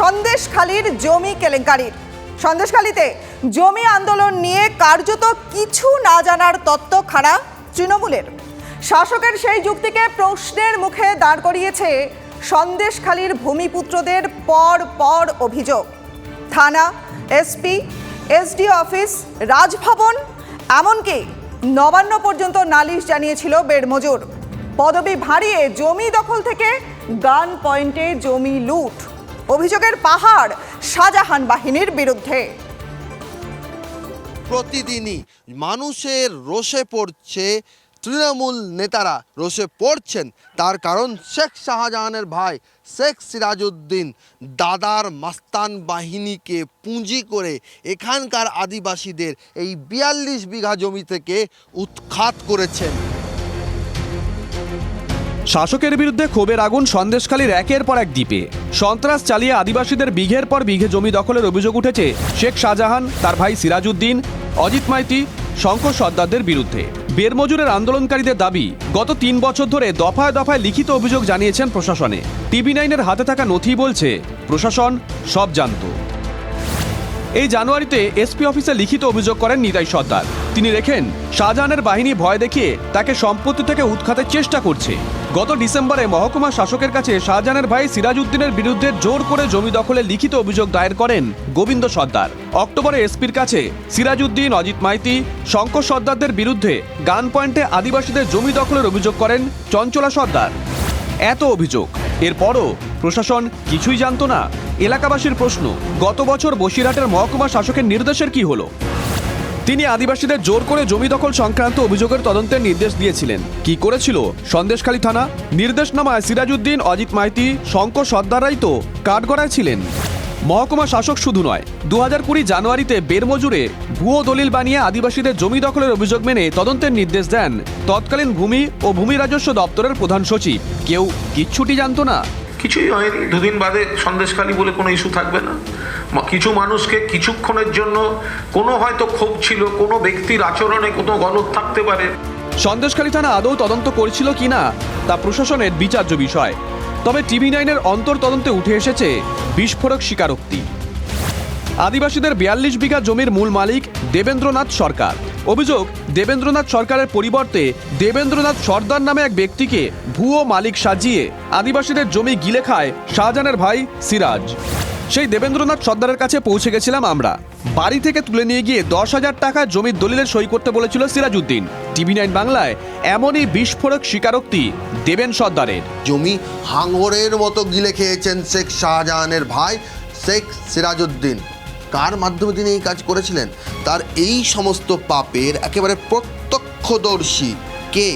সন্দেশখালীর জমি কেলেঙ্কারির সন্দেশখালীতে জমি আন্দোলন নিয়ে কার্যত কিছু না জানার তত্ত্ব খাড়া তৃণমূলের। শাসকের সেই যুক্তিকে প্রশ্নের মুখে দাঁড় করিয়েছে সন্দেশখালীর ভূমিপুত্রদের পর পর অভিযোগ। থানা, এসপি, এসডি অফিস, রাজভবন, এমনকি নবান্ন পর্যন্ত নালিশ জানিয়েছিল বেড়মজুর। পদবি ভাঁড়িয়ে জমি দখল থেকে গান পয়েন্টে জমি লুট। অভিযোগের পাহাড় শাহজাহান বাহিনীর বিরুদ্ধে। প্রতিদিনই মানুষের রোষে পড়ছে, তৃণমূল নেতারা রোষে পড়ছেন। তার কারণ শেখ শাহজাহানের ভাই শেখ সিরাজউদ্দিন দাদার মাস্তান বাহিনীকে পুঁজি করে এখানকার আদিবাসীদের এই বিয়াল্লিশ বিঘা জমি থেকে উৎখাত করেছেন। শাসকের বিরুদ্ধে ক্ষোভের আগুন সন্দেশখালীর একের পর এক দ্বীপে। সন্ত্রাস চালিয়ে আদিবাসীদের বিঘের পর বিঘে জমি দখলের অভিযোগ উঠেছে শেখ শাহজাহান, তার ভাই সিরাজউদ্দিন, অজিত মাইতি, শঙ্কর সর্দারদের বিরুদ্ধে। বেরমজুরের আন্দোলনকারীদের দাবি, গত তিন বছর ধরে দফায় দফায় লিখিত অভিযোগ জানিয়েছেন প্রশাসনে। টিভি নাইনের হাতে থাকা নথি বলছে, প্রশাসন সব জানতো। এই জানুয়ারিতে এসপি অফিসে লিখিত অভিযোগ করেন নিতাই সর্দার। তিনি লেখেন, শাহজাহানের বাহিনী ভয় দেখিয়ে তাকে সম্পত্তি থেকে উৎখাতের চেষ্টা করছে। গত ডিসেম্বরে মহকুমা শাসকের কাছে শাহজাহানের ভাই সিরাজউদ্দিনের বিরুদ্ধে জোর করে জমি দখলে লিখিত অভিযোগ দায়ের করেন গোবিন্দ সর্দার। অক্টোবরে এসপির কাছে সিরাজউদ্দিন, অজিত মাইতি, শঙ্কর সর্দারদের বিরুদ্ধে গান পয়েন্টে আদিবাসীদের জমি দখলের অভিযোগ করেন চঞ্চলা সর্দার। এত অভিযোগ। এরপরও প্রশাসন কিছুই জানতো না। এলাকাবাসীর প্রশ্ন, গত বছর বসিরহাটের মহকুমা শাসকের নির্দেশের কি হলো? তিনি আদিবাসীদের জোর করে জমি দখল সংক্রান্ত অভিযোগের তদন্তের নির্দেশ দিয়েছিলেন। কি করেছিল? সন্দেশখালী থানা, নির্দেশনামায় সিরাজউদ্দিন, অজিত মাইতি, শঙ্কর সর্দারাই তো কাঠগড়ায় ছিলেন। মহকুমা শাসক শুধু নয় দু হাজার কুড়ি জানুয়ারিতে বেরমজুরে ভুয়ো দলিল বানিয়ে আদিবাসীদের জমি দখলের অভিযোগ মেনে তদন্তের নির্দেশ দেন তৎকালীন ভূমি ও ভূমি রাজস্ব দপ্তরের প্রধান সচিব। কেউ কিচ্ছুটি জানত না। কিছুই হয়নি। দুদিন বাদে সন্দেশখালী বলে কোনো ইস্যু থাকবে না। কিছু মানুষকে কিছুক্ষণের জন্য কোনো হয়তো ক্ষোভ ছিল, কোনো ব্যক্তির আচরণে কোনো গলত থাকতে পারে। সন্দেশখালী থানা আদৌ তদন্ত করছিল কিনা তা প্রশাসনের বিচার্য বিষয়। তবে টিভি নাইনের অন্তর তদন্তে উঠে এসেছে বিস্ফোরক স্বীকারোক্তি। আদিবাসীদের বিয়াল্লিশ বিঘা জমির মূল মালিক দেবেন্দ্রনাথ সরকার। অভিযোগ, দেবেন্দ্রনাথ সরকারের পরিবর্তে দেবেন্দ্রনাথ সর্দার নামে এক ব্যক্তিকে ভুয়ো মালিক সাজিয়ে আদিবাসীদের জমি গিলে খায় শাহজাহানের ভাই সিরাজ। সেই দেবেন্দ্রনাথ সর্দারের কাছে পৌঁছে গেছিলাম আমরা। বাড়ি থেকে তুলে নিয়ে গিয়ে দশ হাজার টাকা জমির দলিলের সই করতে বলেছিল সিরাজউদ্দিন। টিভি নাইন বাংলায় এমনই বিস্ফোরক স্বীকারোক্তি দেবেন সর্দারের। জমি হাঙরের মতো গিলে খেয়েছেন শেখ শাহজাহানের ভাই শেখ সিরাজউদ্দিন। কার মাধ্যমে তিনি এই কাজ করেছিলেন? তার এই সমস্ত পাপের একেবারে প্রত্যক্ষদর্শী কে?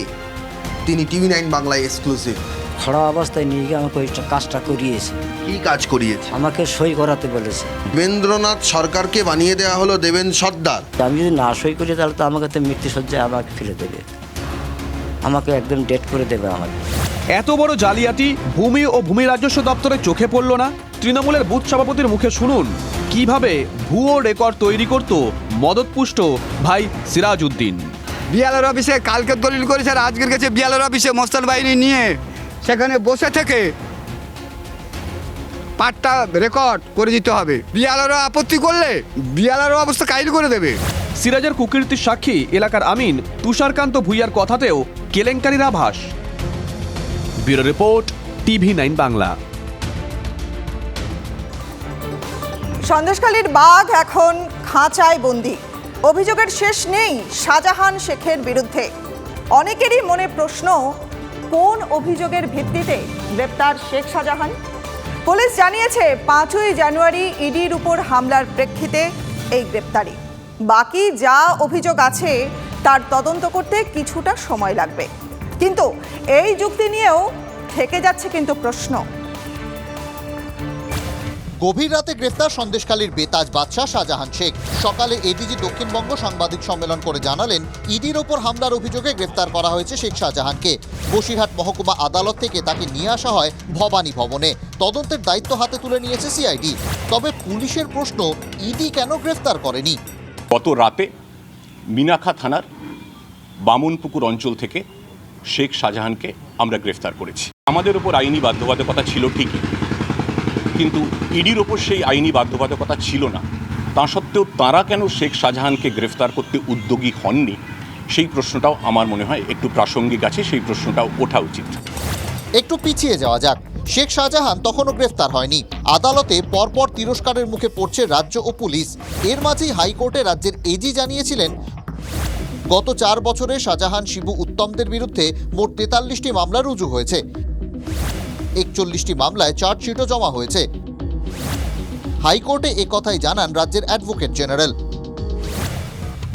তিনি টিভি নাইন বাংলায় এক্সক্লুসিভ খড়া অবস্থায় নিয়ে গিয়ে আমাকে ওই কাজটা করিয়েছে। কি কাজ করিয়েছে? আমাকে সই করাতে বলেছে। দেবেন্দ্রনাথ সরকারকে বানিয়ে দেওয়া হলো দেবেন সর্দার। আমি যদি না সই করি তাহলে তো আমাকে তো মৃত্যুসজ্জায় আমাকে ফেলে দেবে। আমাকে একদম ডেট করে দেবে আমাকে। এত বড় জালিয়াতি ভূমি ও ভূমি রাজস্ব দপ্তরে চোখে পড়ল না? তৃণমূলের বুথ সভাপতির মুখে শুনুন কীভাবে ভুয়ো রেকর্ড তৈরি করত মদতপুষ্ট ভাই সিরাজউদ্দিন? বিয়ালের অফিসে কালকে দলিল করেছে আর আজকের গেছে বিয়ালের অফিসে মস্তান বাহিনী নিয়ে। সেখানে বসে থেকে পাটটা রেকর্ড করে দিতে হবে। বিয়ালেরও আপত্তি করলে বিয়ালেরও অবস্থা কাইল করে দেবে। সিরাজের কুকীর্তির সাক্ষী এলাকার আমিন তুষারকান্ত ভুইয়ার কথাতেও কেলেঙ্কারির আভাস। Bureau report TV nine Bangla. সন্দেশকালীর বাঘ এখন খাঁচায় বন্দি। অভিযোগের শেষ নেই শাহজাহান শেখের বিরুদ্ধে। অনেকেরই মনে প্রশ্ন কোন অভিযোগের ভিত্তিতে গ্রেপ্তার শেখ শাহজাহান। পুলিশ জানিয়েছে, পাঁচই জানুয়ারি ইডির উপর হামলার প্রেক্ষিতে এই গ্রেপ্তারি। বাকি যা অভিযোগ আছে, তার তদন্ত করতে কিছুটা সময় লাগবে। কিন্তু এই যুক্তি নিয়েও থেকে যাচ্ছে কিন্তু প্রশ্ন। গভীর রাতে গ্রেফতার সন্দেশকালীর বেতাজ বাদশাহ শাহজাহান শেখ সকালে এডিজি দক্ষিণবঙ্গ সাংবাদিক সম্মেলন করে জানালেন, ইডির ওপর হামলার অভিযোগে গ্রেফতার করা হয়েছে শেখ শাহজাহানকে। বসিরহাট মহকুমা আদালত থেকে তাকে নিয়ে আসা হয় ভবানী ভবনে। তদন্তের দায়িত্ব হাতে তুলে নিয়েছে সিআইডি। তবে পুলিশের প্রশ্ন, ইডি কেন গ্রেফতার করেনি? গত রাতে মিনাখা থানার বামুনপুকুর অঞ্চল থেকে শেখ শাহজাহানকে আমরা গ্রেফতার করেছি। আমাদের ওপর আইনি বাধ্যবাধকতা ছিল ঠিকই, কিন্তু ইডির ওপর সেই আইনি বাধ্যবাধকতা ছিল না। তা সত্ত্বেও তারা কেন শেখ শাহজাহানকে গ্রেফতার করতে উদ্যোগী হননি? সেই প্রশ্নটাও আমার মনে হয় একটু প্রাসঙ্গিক আছে, সেই প্রশ্নটাও ওঠা উচিত। একটু পিছিয়ে যাওয়া যাক। শেখ শাহজাহান তখনও গ্রেফতার হয়নি। আদালতে পরপর তিরস্কারের মুখে পড়ছে রাজ্য ও পুলিশ। এর মাঝেই হাইকোর্টে রাজ্যের এজি জানিয়েছিলেন, গত চার বছরে শাহজাহান, শিবু উত্তমদের বিরুদ্ধে মোট তেতাল্লিশটি মামলা রুজু হয়েছে। একচল্লিশটি মামলায় চার্জশিটও জমা হয়েছে। হাইকোর্টে একথাই জানান রাজ্যের অ্যাডভোকেট জেনারেল।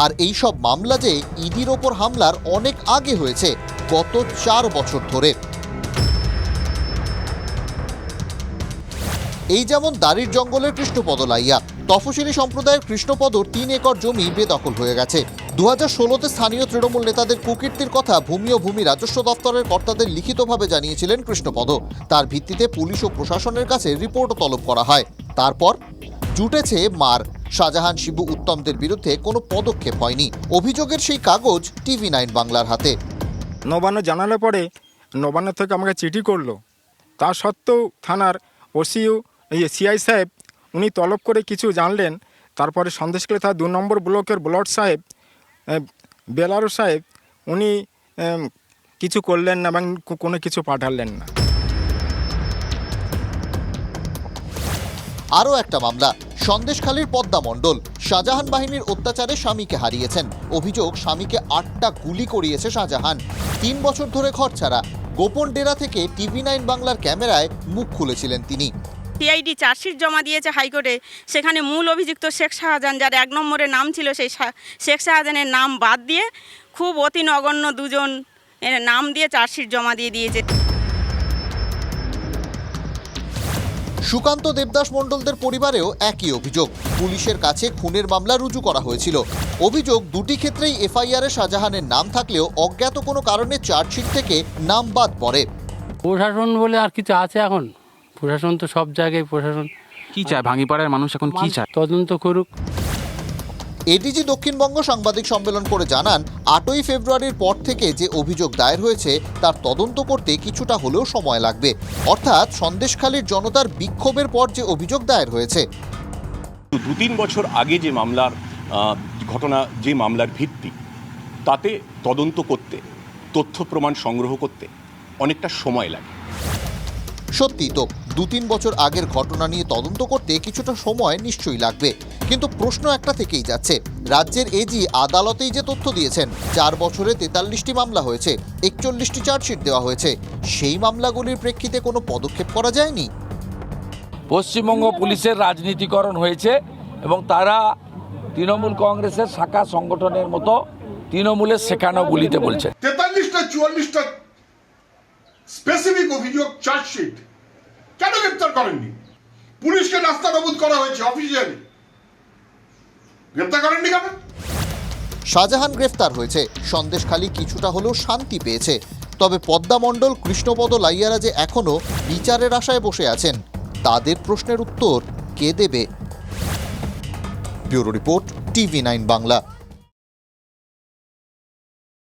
আর এই সব মামলা যে ইডির ওপর হামলার অনেক আগে হয়েছে, গত চার বছর ধরে। এই যেমন দাড়ির জঙ্গলের কৃষ্ণপদ লাইয়া, তফসিলি সম্প্রদায়ের কৃষ্ণপদর তিন একর জমি বেদখল হয়ে গেছে। দু হাজার ষোলোতে স্থানীয় তৃণমূল নেতাদের কুকীর্তির কথা ভূমি ও ভূমি রাজস্ব দপ্তরের কর্তাদের লিখিতভাবে জানিয়েছিলেন কৃষ্ণপদ। তার ভিত্তিতে পুলিশ ও প্রশাসনের কাছে রিপোর্ট তলব করা হয়। তারপর জুটেছে মার। শাহজাহান শিবু উত্তমদের বিরুদ্ধে কোনো পদক্ষেপ হয়নি। অভিযোগের সেই কাগজ টিভি নাইন বাংলার হাতে। নবান্ন জানালে পরে নবান্ন থেকে আমাকে চিঠি করল। তা সত্ত্বেও থানার ওসিইউ এই সিআই সাহেব উনি তলব করে কিছু জানলেন। তারপরে সন্দেশকালে তার দু নম্বর ব্লকের ব্লড সাহেব বেলারু সাহেব উনি কিছু করলেন না এবং কোনো কিছু পাঠালেন না। আরও একটা মামলা। সন্দেশখালীর পদ্মা মণ্ডল। শাহজাহান বাহিনীর অত্যাচারে স্বামীকে হারিয়েছেন। অভিযোগ, স্বামীকে আটটা গুলি করিয়েছে শাহজাহান। তিন বছর ধরে ঘর ছাড়া। গোপন ডেরা থেকে টিভি নাইন বাংলার ক্যামেরায় মুখ খুলেছিলেন তিনি। সিআইডি চার্জশিট জমা দিয়েছে হাইকোর্টে। সেখানে মূল অভিযুক্ত শেখ শাহজাহান, যার এক নম্বরে নাম ছিল সেই শেখ শাহজাহানের নাম বাদ দিয়ে খুব অতি নগণ্য দুজন নাম দিয়ে চার্জশিট জমা দিয়ে দিয়েছে। সুকান্ত দেবদাস মণ্ডলদের পরিবারেও একই অভিযোগ। পুলিশের কাছে খুনের মামলা রুজু করা হয়েছিল। অভিযোগ দুটি ক্ষেত্রেই এফআইআরে শাহজাহানের নাম থাকলেও অজ্ঞাত কোনো কারণে চার্জশিট থেকে নাম বাদ পড়ে। প্রশাসন বলে আর কিছু আছে এখন? প্রশাসন তো সব জায়গায় প্রশাসন। কি চায়? ভাঙিপাড়ার মানুষ এখন কি চায়? তদন্ত করুক। এডিজি দক্ষিণবঙ্গ সাংবাদিক সম্মেলন করে জানান আটই ফেব্রুয়ারির পর থেকে যে অভিযোগ দায়ের হয়েছে তার তদন্ত করতে কিছুটা হলেও সময় লাগবে। অর্থাৎ সন্দেশখালীর জনতার বিক্ষোভের পর যে অভিযোগ দায়ের হয়েছে। দু তিন বছর আগে যে মামলার ঘটনা যে মামলার ভিত্তি তাতে তদন্ত করতে তথ্য প্রমাণ সংগ্রহ করতে অনেকটা সময় লাগে। সত্যি তো দু তিন বছর আগের ঘটনা নিয়ে তদন্ত করতে কিছুটা সময় নিশ্চয়ই লাগবে। কিন্তু প্রশ্ন একটা থেকেই যাচ্ছে। রাজ্যের এজি আদালতেই যে তথ্য দিয়েছেন চার বছরে তেতাল্লিশটি মামলা হয়েছে একচল্লিশটি চার্জশিট দেওয়া হয়েছে। সেই মামলাগুলির প্রেক্ষিতে কোনো পদক্ষেপ করা যায়নি? পশ্চিমবঙ্গ পুলিশের রাজনীতিকরণ হয়েছে এবং তারা তৃণমূল কংগ্রেসের শাখা সংগঠনের মতো তৃণমূলের শেখানো গুলিতে বলছে। তেতাল্লিশটা চুয়াল্লিশটা স্পেসিফিক অভিযোগ চার্জশিট। কেন গ্রেপ্তার করেননি? পুলিশকে রাস্তা অবুধ করা হয়েছে, অফিসিয়ালি। গ্রেপ্তার করেননি কেন? শাহজাহান গ্রেফতার হয়েছে। সন্দেশখালী কিছুটা হলেও শান্তি পেয়েছে। তবে পদ্মা মণ্ডল, কৃষ্ণপদ লাইয়ারা যে এখনও বিচারের আশায় বসে আছেন, তাদের প্রশ্নের উত্তর কে দেবে? Bureau report, TV nine Bangla.